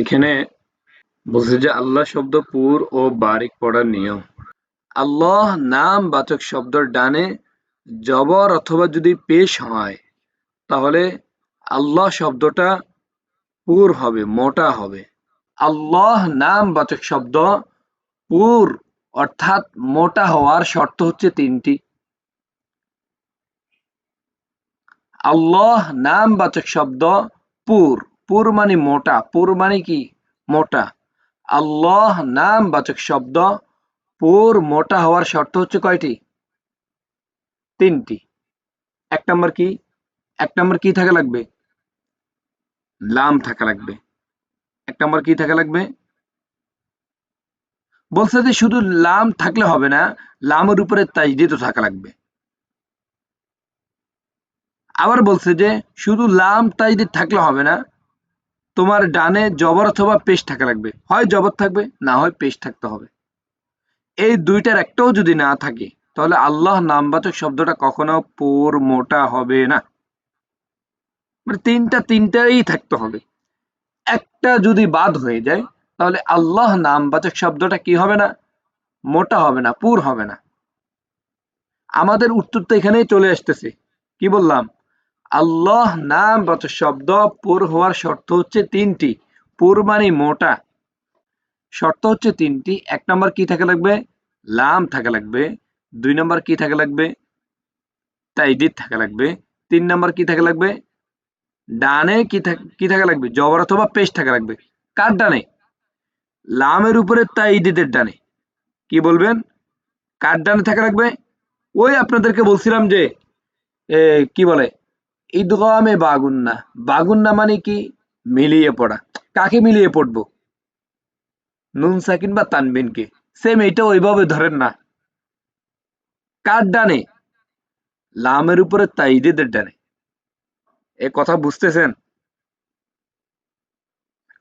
এখানে বলছে যে আল্লাহ শব্দ পুর ও বারিক পড়ার নিয়ম। আল্লাহ নাম বাচক শব্দের ডানে জবর অথবা যদি পেশ হয়, তাহলে আল্লাহ শব্দটা পুর হবে, মোটা হবে। আল্লাহ নাম বাচক শব্দ পুর, অর্থাৎ মোটা হওয়ার শর্ত হচ্ছে তিনটি। আল্লাহ নাম বাচক শব্দ পুর। পুর মানে মোটা, পুর মানে কি? মোটা। আল্লাহ নাম বাচক শব্দ, পুর মোটা হওয়ার শর্ত হচ্ছে কয়টি? তিনটি। এক নম্বর কি? এক নম্বর কি থাকা লাগবে? লাম থাকা লাগবে। এক নম্বর কি থাকা লাগবে? বলছে যে শুধু লাম থাকলে হবে না, লামের উপরে তাজদিদ থাকা লাগবে। আবার বলছে যে শুধু লাম তাজদিদ থাকলে হবে না তোমার ডানে জবর অথবা পেশ থাকা লাগবে। হয় জবর থাকবে, না হয় পেশ থাকতে হবে। এই দুইটার একটাও যদি না থাকে, তাহলে আল্লাহ নামবাচক শব্দটা কখনো পোর মোটা হবে না। মানে তিনটা তিনটাই থাকতে হবে। একটা যদি বাদ হয়ে যায়, তাহলে আল্লাহ নামবাচক শব্দটা কি হবে না? মোটা হবে না, পুর হবে না। আমাদের উত্তর তো এখানেই চলে আসতেছে। কি বললাম? আল্লাহ নাম বাচক শব্দ পুর হওয়ার শর্ত হচ্ছে তিনটি। পুর মানে মোটা। শর্ত হচ্ছে তিনটি। এক নম্বর কি থাকা লাগবে? লাম থাকা লাগবে। দুই নম্বর কি থাকা লাগবে? তাইদিদ থাকা লাগবে। তিন নম্বর কি থাকা লাগবে? ডানে কি থাকে, কি থাকা লাগবে? জবর অথবা পেশ থাকা লাগবে। কার ডানে? লামের উপরে তাইদিদের ডানে। কি বলবেন? কার ডানে থাকা লাগবে? ওই আপনাদেরকে বলছিলাম যে কি বলে? ঈদগামে বাগুন্না। বাগুন্না মানে কি? মিলিয়ে পড়া। কাকে মিলিয়ে পড়ব? নুন সাকিন বা তানবিনকে। সেম এটা ওইভাবে ধরেন না। কার ডানে? লামের উপরে তাইদের ডানে। এ কথা বুঝতেছেন?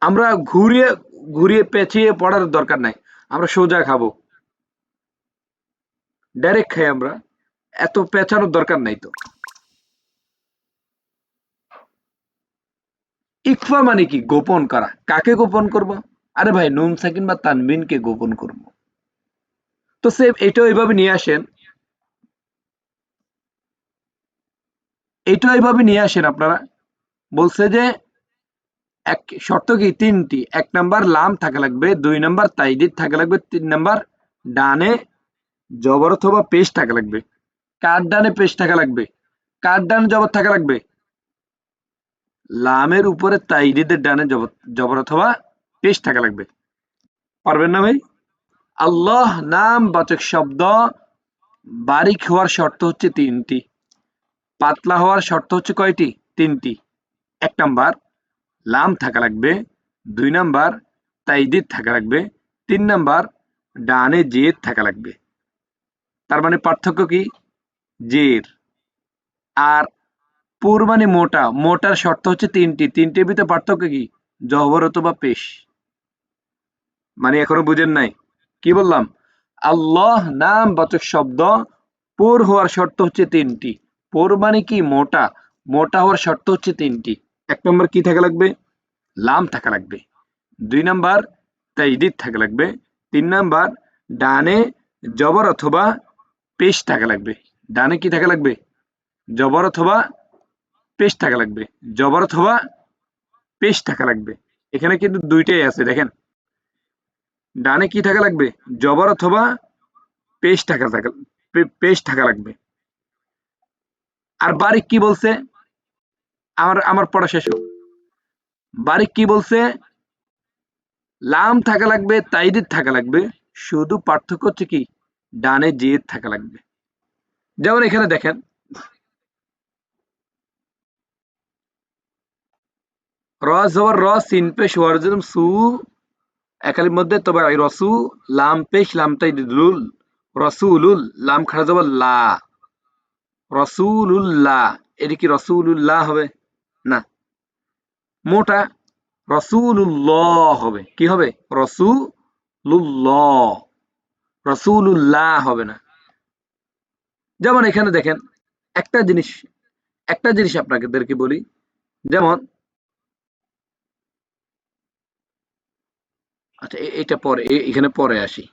আমরা ঘুরিয়ে ঘুরিয়ে পেঁচিয়ে পড়ার দরকার নাই। আমরা সোজা খাব। ডাইরেক্ট খাই আমরা। এত পেঁচানোর দরকার নাই তো। ইকফা মানে কি? গোপন করা। কাকে গোপন করব? আরে ভাই, নুন, সাকিন বা তানবিনকে গোপন করব। তো সে এটা এইভাবে নিয়ে আসেন। এটা এইভাবে নিয়ে আসেন আপনারা। বলছে যে, এক শর্ত কি? তিনটি। এক নাম্বার লাম থাকা লাগবে, দুই নাম্বার তাইদিদ থাকা লাগবে, তিন নাম্বার ডানে জবর অথবা পেশ থাকা লাগবে। কার ডানে পেশ থাকা লাগবে? কার ডানে জবর থাকা লাগবে? লামের উপরে তাইরিদের ডানে জবর অথবা পেশ থাকা লাগবে। পারবেন না ভাই? আল্লাহ নাম বাচক শব্দ বারিক হওয়ার শর্ত হচ্ছে তিনটি। পাতলা হওয়ার শর্ত হচ্ছে কয়টি? তিনটি। এক নাম্বার, লাম থাকা লাগবে। দুই নাম্বার তাইদিদ থাকা লাগবে। তিন নাম্বার, ডানে জেদ থাকা লাগবে। তার মানে পার্থক্য কি? জের। আর পুর মানে মোটা। মোটার শর্ত হচ্ছে তিনটি। তিনটির ভিতরে পার্থক্য কি? জবর অথবা পেশ। মানে এখনও বুঝেন নাই। কি বললাম? আল্লাহ নাম বাচক শব্দ পুর হওয়ার শর্ত হচ্ছে তিনটি। পুর মানে কি? মোটা। মোটা হওয়ার শর্ত হচ্ছে তিনটি। এক নম্বর কি থাকা লাগবে? লাম থাকা লাগবে। দুই নাম্বার তাইদিদ থাকা লাগবে। তিন নাম্বার ডানে জবর অথবা পেশ থাকা লাগবে। ডানে কি থাকা লাগবে? জবর অথবা পেশ থাকা লাগবে। জবর অথবা পেশ থাকা লাগবে। এখানে কিন্তু দুইটাই আছে, দেখেন। ডানে কি থাকা লাগবে? জবর অথবা পেশ থাকা থাকা পেশ থাকা লাগবে। আর বারিক কি বলছে? আমার আমার পড়া শেষ হোক। বারিক কি বলছে? লাম থাকা লাগবে, তাইদিদ থাকা লাগবে, শুধু পার্থক্য হচ্ছে কি? ডানে জেদ থাকা লাগবে। যেমন এখানে দেখেন র জবর র সিন পেশ ওয়ারজুম সু, একালির মধ্যে তবে রসু লাম পেশ লাম তাইদুল রসুলুল লাম খারা জবর লা। রসুলুল্লাহ এটি কি রসুলুল্লাহ হবে? না। মোটা রসুল্লাহ হবে। কি হবে? রসুল্লাহ রসুল্লাহ হবে না। যেমন এখানে দেখেন, একটা জিনিস একটা জিনিস আপনাদেরকে বলি। যেমন আচ্ছা এটা পরে এখানে পরে আসি।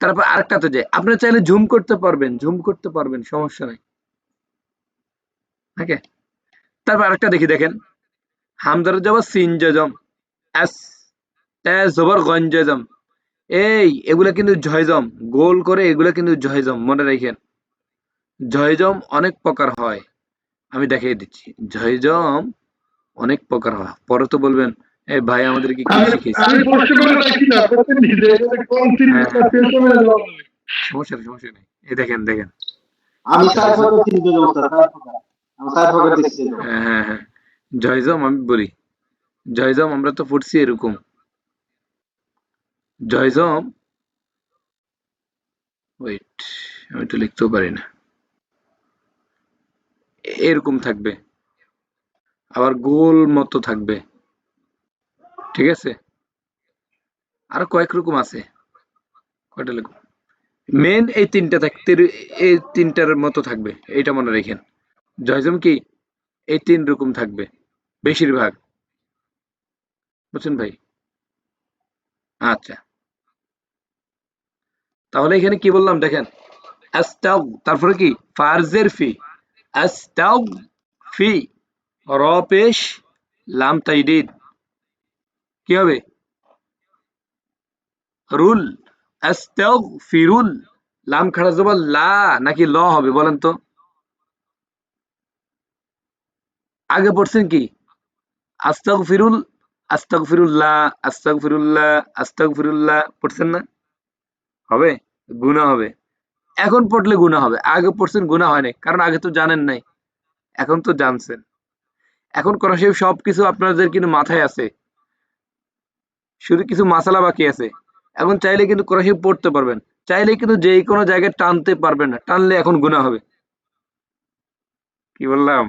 তারপর আরেকটাতে যাই আপনি চাইলে ঝুম করতে পারবেন ঝুম করতে পারবেন, সমস্যা নাই। ওকে তারপর আরেকটা দেখি, দেখেন। হামদার এস জবর গঞ্জজম। এই, এগুলা কিন্তু জয়জম, গোল করে এগুলা কিন্তু জয়জম, মনে রাখেন। জয়জম অনেক প্রকার হয়। আমি দেখিয়ে দিচ্ছি। জয়জম অনেক প্রকার হয়। পরে তো বলবেন এই ভাই আমাদেরকে কি আমি শিখিয়েছে? প্রশ্ন করে রাখি না? নিজে কোন সিরিজটা শেষ হয়ে। সমস্যা সমস্যা নেই। এই দেখেন দেখেন। আমি আমি হ্যাঁ হ্যাঁ হ্যাঁ। জয়জম আমি বলি। জয়জম আমরা তো পড়ছি এরকম। জয়জম ওয়েট আমি তো লিখতেও পারি না। এরকম থাকবে। আবার গোল মতো থাকবে। ঠিক আছে? আরও কয়েক রকম আছে। কয়টা লিখব মেন এই তিনটা থাকতে এই তিনটার মতো থাকবে এটা মনে রেখেন। জয়জম কি? এই তিন রকম থাকবে, বেশিরভাগ। বুঝছেন ভাই? আচ্ছা। তাহলে এখানে কি বললাম দেখেন? তারপরে কি? ফার্জের ফি। ফি। র পেশ লাম তাইদিদ কি হবে? রুল ফিরুল লাম খাড়া জবর লা, নাকি ল হবে বলেন তো? আগে পড়ছেন কি? আস্তাগ ফিরুল আস্তাগ ফিরুল্লাহ আস্তাগ ফিরুল্লাহ আস্তাগ ফিরুল্লাহ পড়ছেন না? হবে? গুণা হবে। এখন পড়লে গুণা হবে। আগে পড়ছেন গুণা হয় নাই। কারণ আগে তো জানেন নাই। এখন তো জানছেন। এখন সেই সব কিছু আপনাদের কিন্তু মাথায় আছে। শুধু কিছু মাসালা বাকি আছে। এখন চাইলে কিন্তু কোরআন পড়তে পারবেন। চাইলে কিন্তু যে কোনো জায়গায় টানতে পারবেন না। টানলে এখন গুণা হবে। কি বললাম?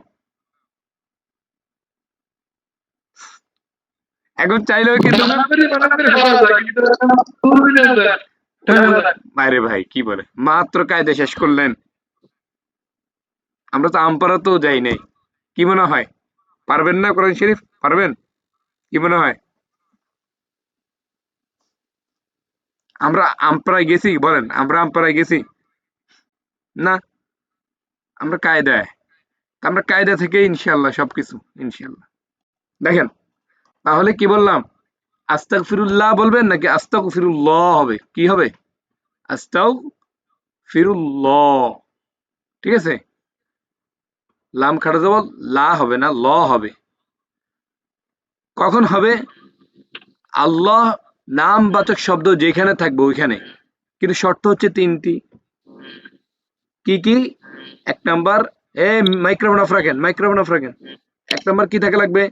এখন চাইলেও কিন্তু। বাইরে ভাই, কি বলে? মাত্র কায়দা শেষ করলেন। আমরা তো আমপারা তো যাই নাই। কি মনে হয়? পারবেন না কোরআন শরীফ? পারবেন? কি মনে হয়? আমরা আমপারায় গেছি, বলেন, আমরা আমপারায় গেছি। না, আমরা কায়দায়। আমরা কায়দা থেকে ইনশাল্লাহ সবকিছু ইনশাল্লাহ দেখেন, তাহলে কি বললাম? আস্তাক ফিরুল্লাহ বলবেন নাকি আস্তাক ফিরুল্লাহ হবে? কি হবে? আস্তাও ফিরুল্লাহ ঠিক আছে? লাম খাটা যাব লা হবে না, ল হবে। কখন হবে? আল্লাহ নাম বাচক শব্দ যেখানে থাকবে ওইখানে। কিন্তু শর্ত হচ্ছে তিনটি। কি কি? এক নাম্বার, এ মাইক্রোফোন অফ রাখেন মাইক্রোফোন অফ রাখেন। এক নাম্বার কি থাকা লাগবে?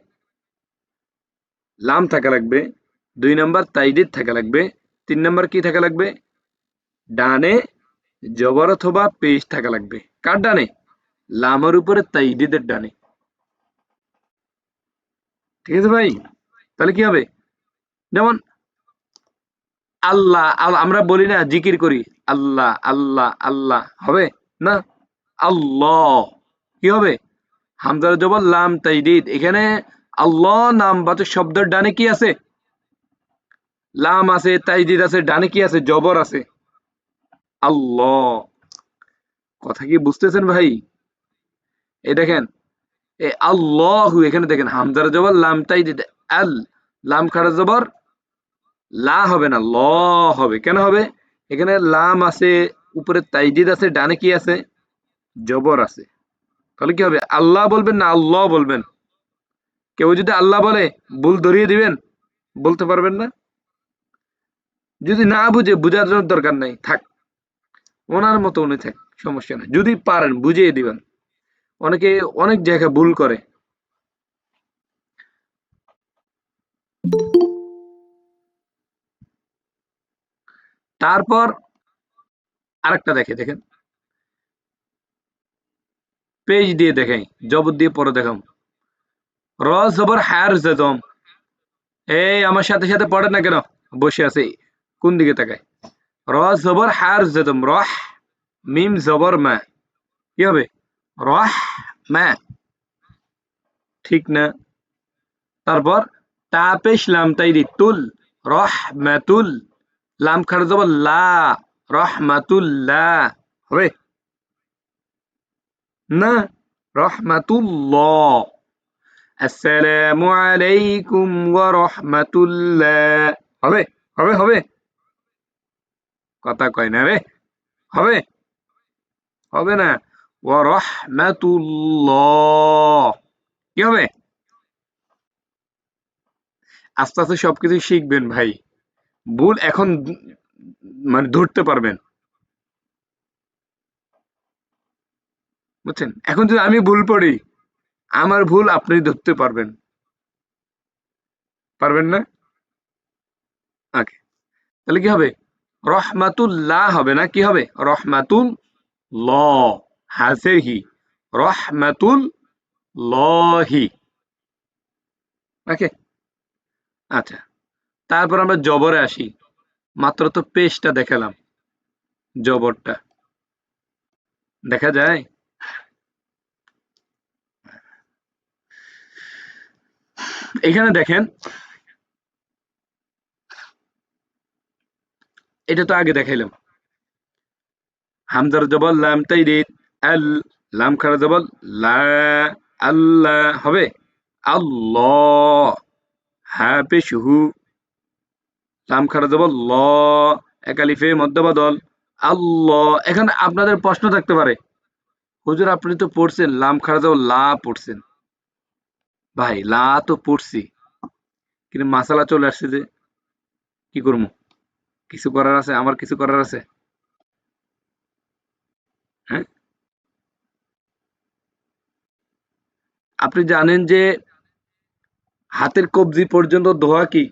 লাম থাকা লাগবে। দুই নাম্বার তাইদিদ থাকা লাগবে। তিন নাম্বার কি থাকা লাগবে? ডানে, জবর অথবা পেশ থাকা লাগবে। কার ডানে? লামের উপরে তাইদিদের ডানে। ঠিক আছে ভাই? তাহলে কি হবে? যেমন আল্লাহ আমরা বলি না জিকির করি। আল্লাহ আল্লাহ আল্লাহ। হবে না? আল্লাহ। কি হবে? হামজার জবর লাম তাইদিদ। এখানে আল্লাহ নাম বাচক শব্দের ডানে কি আছে? লাম আছে, তাইদিদ আছে, ডানে কি আছে? জবর আছে। আল্লাহ। কথা কি বুঝতেছেন ভাই? এই দেখেন এ আল্লাহ এখানে দেখেন, হামজার জবর লাম তাইদিদ। আল, লাম খাড়া জবর? লা হবে না, ল হবে। কেন হবে? এখানে লাম আছে, উপরে তাইদিদ আছে, ডানে কি আছে? জবর আছে। তাহলে কি হবে? আল্লাহ বলবেন না আল্লাহ বলবেন? কেউ যদি আল্লাহ বলে, ভুল ধরিয়ে দিবেন, বলতে পারবেন না? যদি না বুঝে, বুঝার জন্য দরকার নাই, থাক। ওনার মতো উনি থাক, সমস্যা নাই। যদি পারেন, বুঝিয়ে দিবেন। অনেকে অনেক জায়গায় ভুল করে। তারপর আরেকটা দেখে, দেখেন। পেজ দিয়ে দেখাই জবর দিয়ে পরে দেখাম র জবর হায়ার জেদম এই আমার সাথে সাথে পড়ে না কেন? বসে আছে। কোন দিকে তাকায়? র জবর হায়ার জেদম রহ মিম জবর মা। কি হবে? রহ মা। ঠিক না? তারপর তা পেশ তাইদি তুল রহমাতুল লাম খাড়া জবর লা রহমাতুল্লাহ। হবে? না, রহমাতুল্লাহ। আসসালামু আলাইকুম ওয়া রাহমাতুল্লাহ। হবে? হবে হবে? কথা কয় না রে। হবে? হবে না। ওয়া রাহমাতুল্লাহ। কি হবে? আস্তে আস্তে সবকিছু শিখবেন ভাই। ভুল এখন মানে ধরতে পারবেন। বুঝছেন? এখন যদি আমি ভুল পড়ি, আমার ভুল আপনি ধরতে পারবেন। পারবেন না? ওকে। তাহলে কি হবে? রহমাতুল্লাহ হবে না? কি হবে? রহমাতুল ল হাসের হি রহমাতুল লহি ওকে? আচ্ছা। তারপর আমরা জবরে আসি। মাত্র তো পেশটা দেখালাম। জবরটা। দেখা যায়? এখানে দেখেন। এটা তো আগে দেখাইলাম। হামজার জবল লাম তাইরিদ আল, লাম খারা জবল লা আল্লাহ হবে। আল্লাহ। হ্যাঁ পেশুহু লাম খারা জবল ল একালিফে মধ্যবদল আল্লাহ এখানে আপনাদের প্রশ্ন থাকতে পারে। হুজুর, আপনি তো পড়ছেন লাম খারা জবল লা পড়ছেন। ভাই, লা তো পড়ছি, কিন্তু মাসালা চলে আসছে যে, কি করব? কিছু করার আছে, আমার কিছু করার আছে? হ্যাঁ? আপনি জানেন যে, হাতের কবজি পর্যন্ত ধোয়া কি?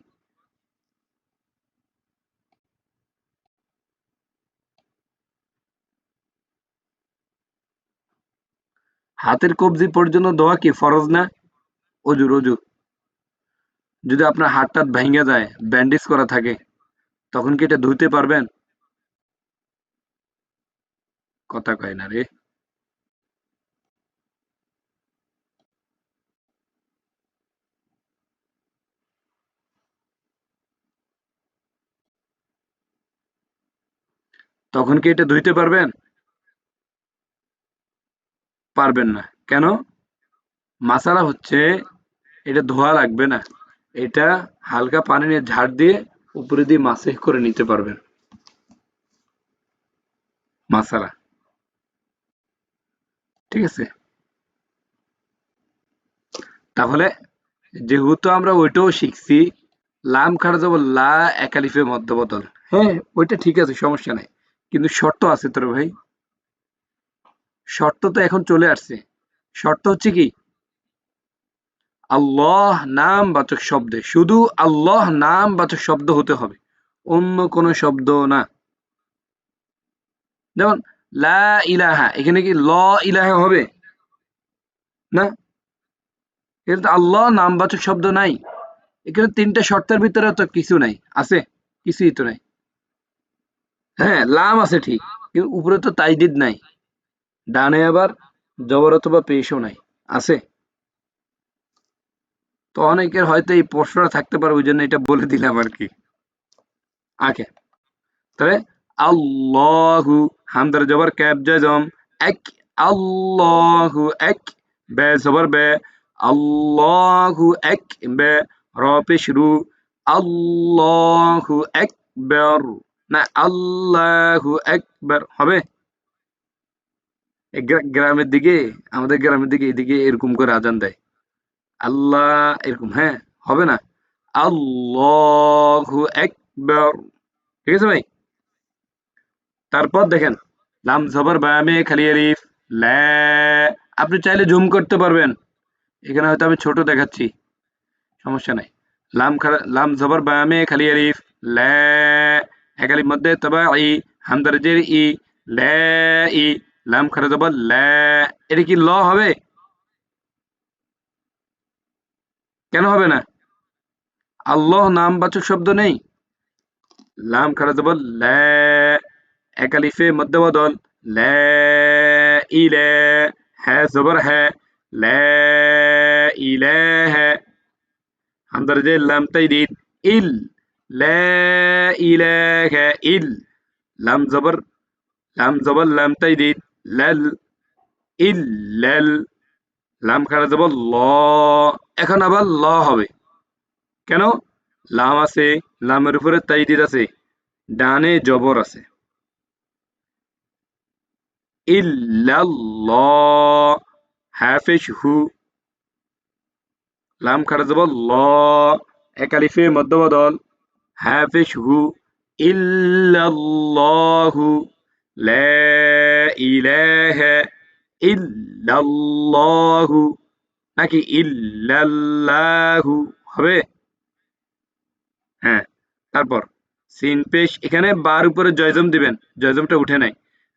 হাতের কবজি পর্যন্ত ধোয়া কি ফরজ না? অজুর অজুর। যদি আপনার হাতটা ভেঙে যায় ব্যান্ডেজ করা থাকে, তখন কি এটা ধুইতে পারবেন? কথা কয় না রে। তখন কি এটা ধুইতে পারবেন? পারবেন না। কেন? মাসালা হচ্ছে এটা ধোয়া লাগবে না। এটা হালকা পানি নিয়ে ঝাড় দিয়ে উপরে দিয়ে মাসেহ করে নিতে পারবেন। মাসালা। ঠিক আছে? তাহলে যেহেতু আমরা ওইটাও শিখছি, লাম খাড়া যাব লা একালিফে মধ্যবদল। হ্যাঁ ওইটা ঠিক আছে, সমস্যা নাই। কিন্তু শর্ত আছে তোর ভাই। শর্ত তো এখন চলে আসছে। শর্ত হচ্ছে কি? আল্লাহ নাম বাচক শব্দে, শুধু আল্লাহ নাম বাচক শব্দ হতে হবে, অন্য কোন শব্দ না। যেমন, লা ইলাহা, এখানে কি ল ইলাহা হবে? না? এখানে তো আল্লাহ নাম বাচক শব্দ নাই। এখানে তিনটা শর্তের ভিতরে তো কিছু নাই, আছে, কিছুই তো নাই। হ্যাঁ লাম আছে ঠিক, কিন্তু উপরে তো তাইদিদ নাই। ডানে আবার জবর অথবা পেশও নাই, আছে। তো অনেকের হয়তো এই প্রশ্নটা থাকতে পারে, ওই জন্য এটা বলে দিলাম আর কি। আগে। তবে আল্লাহু, হামদার জবর, ক্যাব জম, এক, আল্লাহু, এক, বে, জবর বে, আল্লাহু, এক, বে, র পেশ রু আল্লাহু একবার না, আল্লাহু একবার হবে? গ্রামের দিকে, আমাদের গ্রামের দিকে, এদিকে এরকম করে আজান দেয়। আল্লাহ এরকম হ্যাঁ হবে না? আল্লাহ একবার ঠিক আছে ভাই? তারপর দেখেন, লাম জবর বামে খালি আরিফ আপনি চাইলে জুম করতে পারবেন। এখানে হয়তো আমি ছোট দেখাচ্ছি। সমস্যা নাই। লাম লাম জবর বামে খালি আরিফ লা। এক আলিফ মধ্যে তবা ই হামদার জের ই, লা ই। লাম খারা জবর লা। এটা কি ল হবে? কেন হবে না? আল্লাহ নাম বাচক শব্দ নেই। লাম খারা জবর লা। এক আলিফে মধ্যে বদল লা ইলা হ্যাঁ জবর হ্যাঁ। যে লাম তাইদিদ ইল। লা ইলাহা, ইল। লাম জবর লাম জবর লাম তাইদিদ লাল ইল্লাল লাম খারা যাব ল। এখন আবার ল হবে। কেন? লাম আছে, লামের উপরে তাইদিদ আছে, ডানে জবর আছে। হাফেজ, হু। লাম খারা ল। একালিফে হু। ইল্লাল্লাহু লা ইলাহা ইল্লাল্লাহু নাকি ইল্লাল্লাহু হবে? হ্যাঁ তারপর সিন এখানে বার উপরে জয়জম দিবেন, জয়জমটা উঠে নাই।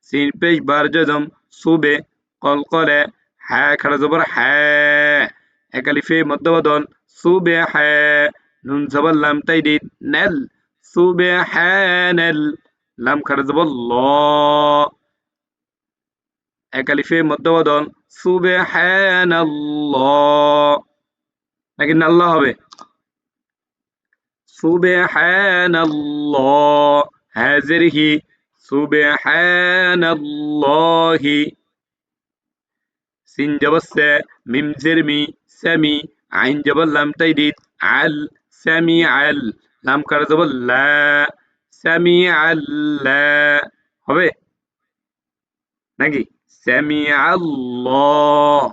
সিন পেশ, বার জয়জম, সুবে কলকলে হ্যাঁ খাড়া জবর হ্যাঁ একালিফে মধ্যবদল সুবে হ্যাঁ নুন জবর, লাম তাইদিদ নেল, সুবে হ্যাঁ নেল, লাম খাড়া জবর, ল। একালিফে মধ্যবদল সুবে নাকি নাল্লাহ হবে? সুবহানাল্লাহ। হাজিরহি, সুবহানাল্লাহি। সিন জবসে মিম জিরমি, সামি, আইন জবর লাম তাইদিদ, আল, সামি, আল। লাম কার জবর লা, সামি আল্লাহ হবে? নাকি? আল্লাহ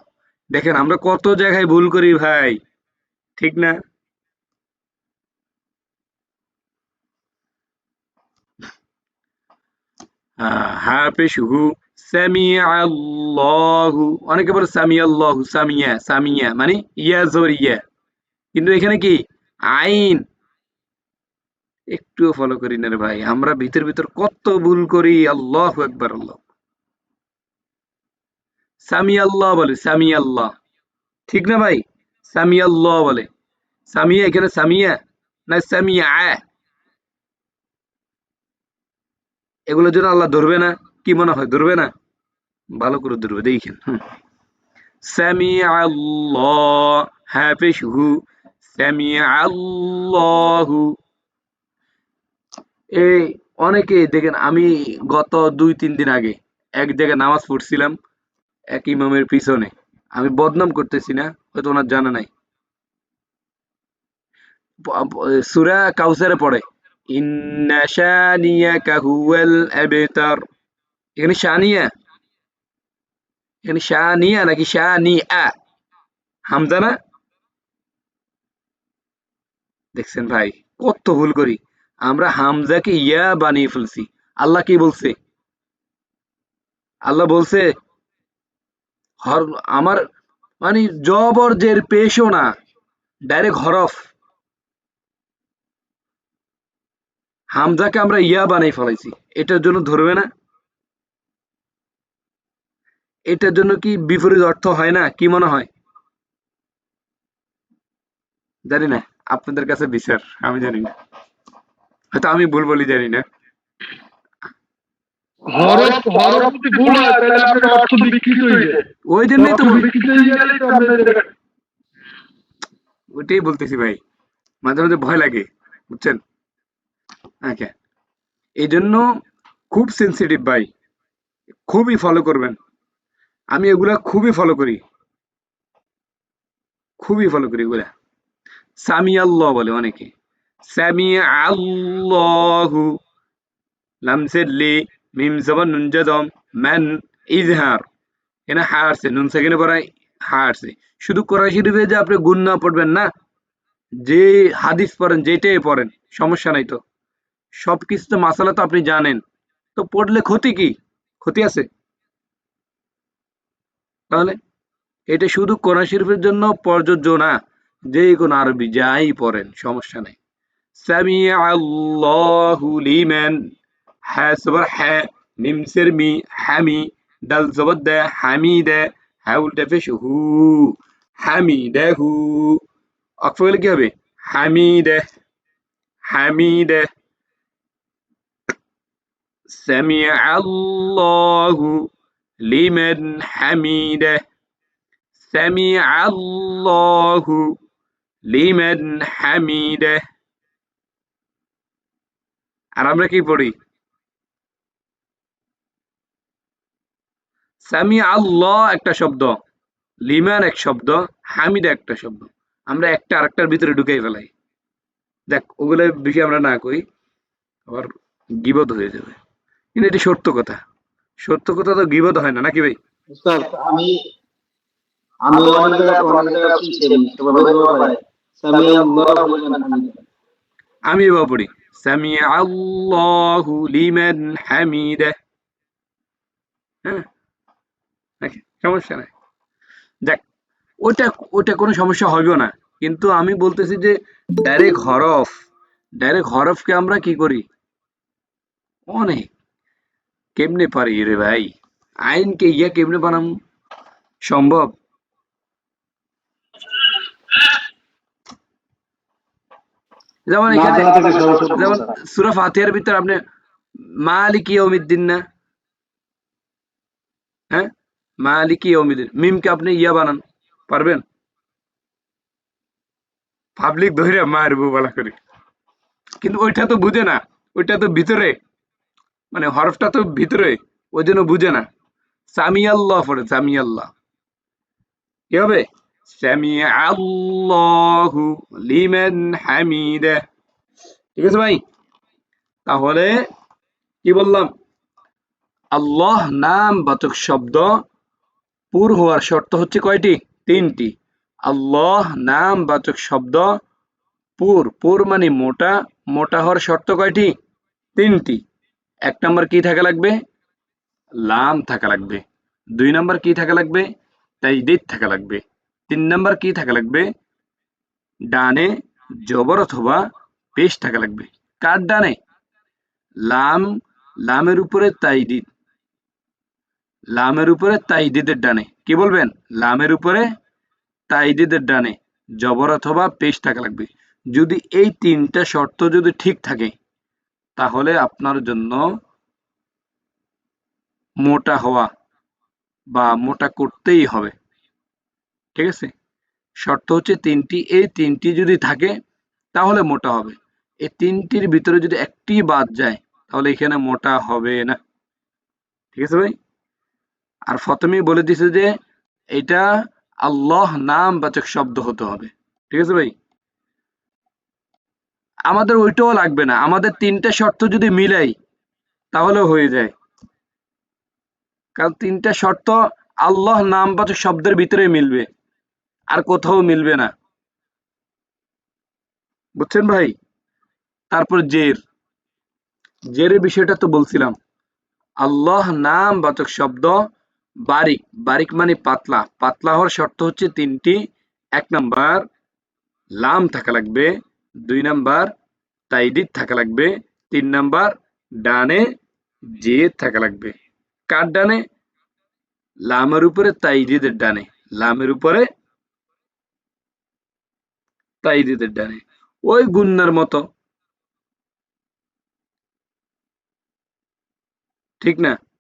দেখেন, আমরা কত জায়গায় ভুল করি ভাই। ঠিক না? হাফেশুহু সামিআল্লাহু। অনেকে বলে সামিয়া সামিয়া মানে ইয়া ইয়া। কিন্তু এখানে কি? আইন। একটুও ফলো করি না রে ভাই। আমরা ভিতর ভিতর কত ভুল করি, আল্লাহু একবার আল্লাহ সামি আল্লাহ বলে সামি আল্লাহ ঠিক না ভাই? সামি আল্লাহ বলে। সামিয়া এখানে সামিয়া না সামিয়া? এগুলোর জন্য আল্লাহ ধরবে না? কি মনে হয় ধরবে না? ভালো করে ধরবে, দেখেন অনেকে দেখেন আমি গত দুই, তিন দিন আগে এক জায়গায় নামাজ পড়ছিলাম। এক ইমামের পিছনে। আমি বদনাম করতেছি না, হয়তো ওনার জানা নাই। সুরা কাউসারে পড়ে নাকি হামজা না? দেখছেন ভাই, কত ভুল করি। আমরা হামজাকে ইয়া বানিয়ে ফেলছি। আল্লাহ কি বলছে? আল্লাহ বলছে আমার মানে জবর জের, পেশও না। ডাইরেক্ট হরফ। হামজাকে আমরা ইয়া বানাই ফেলাইছি। এটার জন্য ধরবে না। এটার জন্য কি বিপরীত অর্থ হয় না? কি মনে হয়? জানি না। আপনাদের কাছে বিচার, আমি জানি না। হয়তো আমি ভুল বলি, জানি না হরফ হরফ যদি ভুল হয় তাহলে আপনার অর্থ বিকৃত হয়ে যায় ওই জন্যই তো ওইটাই বলতেছি ভাই। মাঝে মাঝে ভয় লাগে বুঝছেন? আচ্ছা। এই জন্য খুব সেন্সিটিভ ভাই। খুবই ফলো করবেন। আমি এগুলা খুবই ফলো করি। খুবই ফলো করি এগুলা। সামি আল্লাহ বলে অনেকে। সামি আল্লাহু লামসেল্লি মিম জবান নুন জদম ম্যান ইজহার। এখানে হারছে নুন সেকেন্ডে পড়ায় হারছে শুধু কোরআন শরীফে যে আপনি গুন্না পড়বেন না, যে হাদিস পড়েন, যেটাই পড়েন, সমস্যা নাই তো। সবকিছু তো মাসালা তো আপনি জানেন। তো পড়লে ক্ষতি কি? ক্ষতি আছে? তাহলে এটা শুধু কোরআন শরীফের জন্য প্রযোজ্য না, যে কোনো আরবি যাই পড়েন, সমস্যা নেই। সামি আল্লাহু লিমান হ্যাঁ সবার হ্যাঁ মিমসের মি হ্যামি ডাল জবর দে হামিদে হ্যাউলটা ফেস হু হামিদাহু অক্ষ হলে কি হবে হামিদে হামিদে سمع الله لمن حمده سمع الله لمن حمده আর আমরা কি পড়ি সামি আল্লাহ একটা শব্দ লিমান এক শব্দ হামিদ একটা শব্দ। আমরা একটা আরেকটার ভিতরে ঢুকাই ফেলাই। দেখ ওগুলো বিষয়ে আমরা না কই আবার গিবত হয়ে যাবে। কিন্তু এটি সত্য কথা। সত্য কথা তো গিবত হয় না নাকি ভাই? আমি আমি অনেক জায়গায় অনেক জায়গায় শুনছি সবাই বলতে সামি আল্লাহু আমি এবার পড়ি সামি আল্লাহু লিমান হামিদা। হ্যাঁ? সমস্যা নাই। দেখ ওটা ওটা কোনো সমস্যা হবেও না। কিন্তু আমি বলতেছি যে ডাইরেক্ট হরফ ডাইরেক্ট হরফকে আমরা কি করি? অনেক। কেমনে পারি রে ভাই? আইনকে ইয়া কেমনে বানাম? সম্ভব? যেমন এখানে যেমন। সুরা ফাতিহার ভিতর আপনি মালিক ইয়ৌমিদ্দিন না? হ্যাঁ? মালিক ইয়ৌমিদ্দিন মিমকে আপনি ইয়া বানান, পারবেন? পাবলিক ধরে মারবো বলা করে। কিন্তু ওইটা তো বুঝে না, ওইটা তো ভিতরে। মানে হরফটা তো ভিতরে, ওই জন্য বুঝে না। সামি আল্লাহ পড়ে সামি কি হবে? ঠিক আছে ভাই? তাহলে কি বললাম? আল্লাহ নাম বাচক শব্দ পুর হওয়ার শর্ত হচ্ছে কয়টি? তিনটি। আল্লাহ, নাম, বাচক শব্দ, পুর। পুর মানে মোটা। মোটা হওয়ার শর্ত কয়টি? তিনটি। এক নম্বর কি থাকা লাগবে? লাম থাকা লাগবে। দুই নম্বর কি থাকা লাগবে? তাই তাইদিদ থাকা লাগবে। তিন নম্বর কি থাকা লাগবে? ডানে জবর অথবা পেশ থাকা লাগবে। কার ডানে? লাম। লামের উপরে তাই তাইদিদ লামের উপরে তাইদিদের ডানে। কি বলবেন? লামের উপরে তাইদিদের ডানে জবর অথবা পেশ থাকা লাগবে। যদি এই তিনটা শর্ত যদি ঠিক থাকে, তাহলে আপনার জন্য মোটা হওয়া বা মোটা করতেই হবে। ঠিক আছে? শর্ত হচ্ছে তিনটি, এই তিনটি যদি থাকে, তাহলে মোটা হবে। এই তিনটির ভিতরে যদি একটি বাদ যায়, তাহলে এখানে মোটা হবে না। ঠিক আছে ভাই? আর প্রথমেই বলে দিছে যে এটা আল্লাহ নাম বাচক শব্দ হতে হবে। ঠিক আছে ভাই? আমাদের ওইটাও লাগবে না। আমাদের তিনটা শর্ত যদি মিলাই তাহলে হয়ে যায়। কারণ তিনটা শর্ত আল্লাহ নাম বাচক শব্দের ভিতরে মিলবে, আর কোথাও মিলবে না। বুঝছেন ভাই? তারপর জের। জেরের বিষয়টা তো বলছিলাম। আল্লাহ নাম বাচক শব্দ বারিক বারিক মানে পাতলা। পাতলা হওয়ার শর্ত হচ্ছে তিনটি। এক নাম্বার, লাম থাকা লাগবে। দুই নাম্বার, তাইদিদ থাকা লাগবে। তিন নাম্বার, ডানে জেদ থাকা লাগবে। কার ডানে? লামের উপরে, তাইদিদের ডানে। লামের উপরে, তাইদিদের ডানে। ওই গুন্নার মতো। ঠিক না?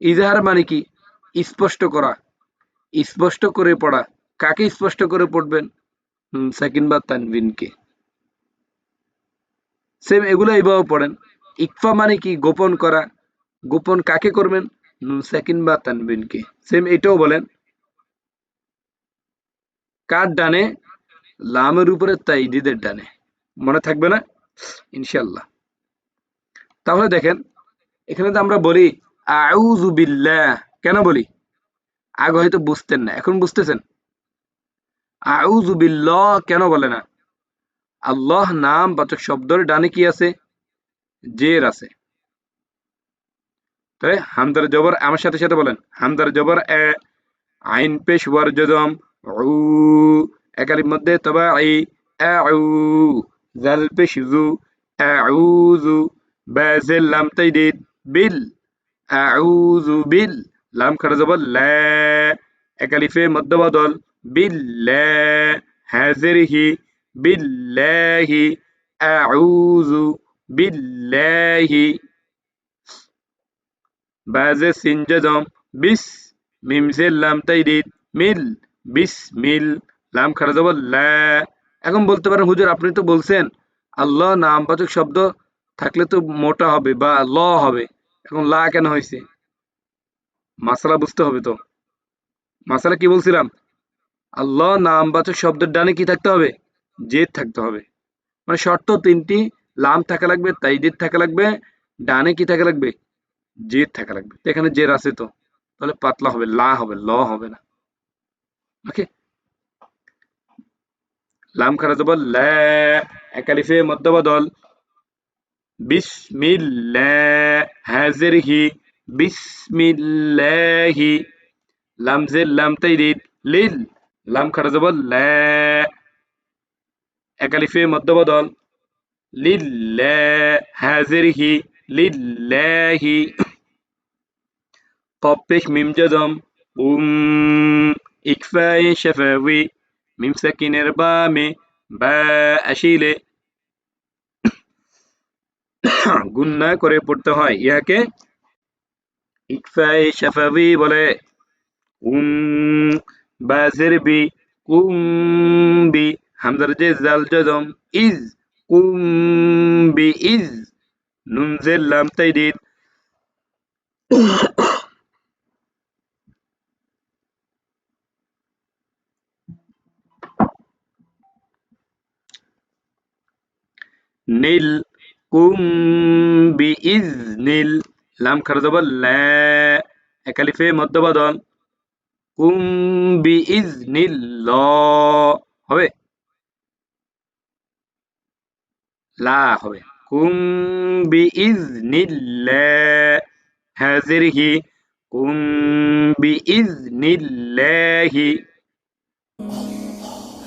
ইজাহার মানে কি? স্পষ্ট করা। স্পষ্ট করে পড়া। কাকে স্পষ্ট করে পড়বেন? সাকিন বা তানবিনকে সেম এগুলো এইভাবে পড়েন। ইকফা মানে কি? গোপন করা। গোপন কাকে করবেন? সাকিন বা তানবিনকে সেম এটাও বলেন। কার ডানে? লামের উপরে তাইদিদের ডানে। মনে থাকবে না? ইনশাল্লাহ তাহলে দেখেন, এখানে তো আমরা বলি আউযু বিল্লাহ। কেন বলি? আগে হয়তো বুঝতেন না, এখন বুঝতেছেন। আউযু বিল্লাহ কেন বলে না? আল্লাহ নাম বাচক শব্দের ডানে কি আছে? জের আছে। তাই হামদার জবর আমার সাথে সাথে বলেন। হামদার জবর এ, আইন পেশ ওয়ার জদম উ একালির মধ্যে তবা আউ জাল পেশ জু তাইদিদ বিল। আউযু বিল, লাম খারা জবর লা একালিফে মধ্য বদল বিল্লা হাজিরহি বিল্লাহি আউযু বিল্লাহি বাজে সিনজদম বিস, মিম সে লাম তাইদিদ মিল, বিস, মিল, লাম খারা জবর লা। এখন বলতে পারেন, হুজুর, আপনি তো বলছেন, আল্লাহ নামবাচক শব্দ থাকলে তো মোটা হবে বা ল হবে। এখন লা কেন হয়েছে মাসালা বুঝতে হবে তো। মাসালা কি বলছিলাম? আল্লাহ নামবাচক শব্দের ডানে কি থাকতে হবে? জেদ থাকতে হবে। মানে শর্ত তিনটি, লাম থাকা লাগবে তাইদিদ থাকা লাগবে, ডানে কি থাকা লাগবে? জেদ থাকা লাগবে। এখানে জের আছে তো। তাহলে পাতলা হবে, লা হবে, ল হবে না। ওকে? লাম খারা জবর লা একালিফে মধ্যবদল বিসমিল্লাহ হাজিরহি বিসমিল্লাহি লাম জের লাম তাইদিদ লিল লাম খারা জবর লা একালিফে মধ্যবদল লিল্লাহ হাজিরহি লিল্লাহি কপেশ মিম জজম উম ইকফায়ে শাফাওয়ি মিম সাকিনের বামে বা আসিলে গুন্না করে পড়তে হয়। ইহাকে ইকফায়ে শাফাওয়ি বলে। উম, বাজের বি, কুম বি, হামজার যে জাল জজম, ইজ কুমবি ইজ নুন জের লাম তাইদিদ নীল কুম বিইজনিল লাম খারা জবর লা একালিফে মধ্যবাদন কুম বিইজনিল হবে লা হবে কুম বিইজনিল হাজিরহি কুম বিইজনিল্লাহি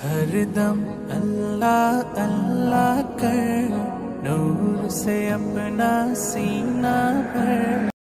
হরদম আল্লাহ আল্লাহ কর नूर से अपना सीना भर।